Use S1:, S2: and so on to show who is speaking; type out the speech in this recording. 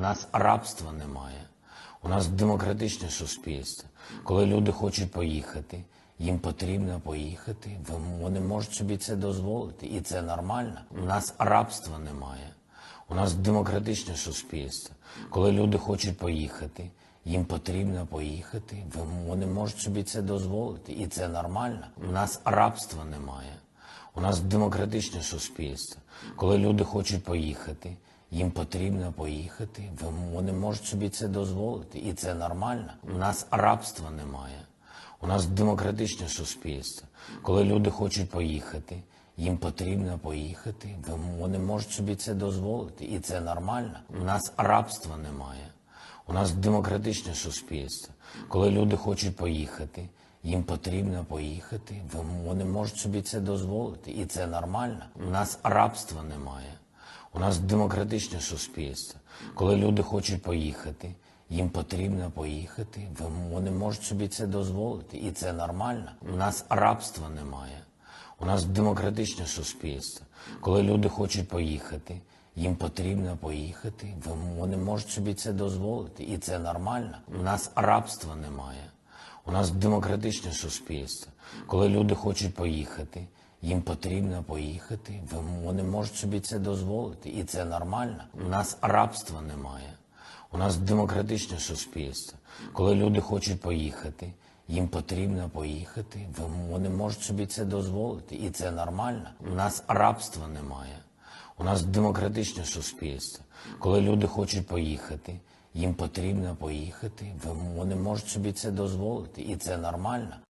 S1: нас рабства немає. У нас демократичне суспільство. Коли люди хочуть поїхати, їм потрібно поїхати. Вони можуть собі це дозволити, і це нормально. У нас рабства немає. У нас демократичне суспільство. Коли люди хочуть поїхати, їм потрібно поїхати. Вони можуть собі це дозволити, і це нормально. У нас рабства немає. У нас демократичне суспільство. Коли люди хочуть поїхати, їм потрібно поїхати. Вони можуть собі це дозволити, і це нормально. У нас рабства немає. У нас демократичне суспільство. Коли люди хочуть поїхати, їм потрібно поїхати. Вони можуть собі це дозволити, і це нормально. У нас рабства немає. У нас демократичне суспільство. Коли люди хочуть поїхати, їм потрібно поїхати. Вони можуть собі це дозволити, і це нормально. У нас рабства немає. У нас демократичне суспільство. Коли люди хочуть поїхати, їм потрібно поїхати. Вони можуть собі це дозволити, і це нормально. У нас рабства немає. У нас демократичне суспільство. Коли люди хочуть поїхати, їм потрібно поїхати. Вони можуть собі це дозволити, і це нормально. У нас рабства немає. У нас демократичне суспільство. Коли люди хочуть поїхати, їм потрібно поїхати. Вони можуть собі це дозволити, і це нормально. У нас рабства немає. У нас демократичне суспільство. Коли люди хочуть поїхати, їм потрібно поїхати. Вони можуть собі це дозволити, і це нормально. У нас рабства немає. У нас демократичне суспільство. Коли люди хочуть поїхати, їм потрібно поїхати. Вони можуть собі це дозволити, і це нормально.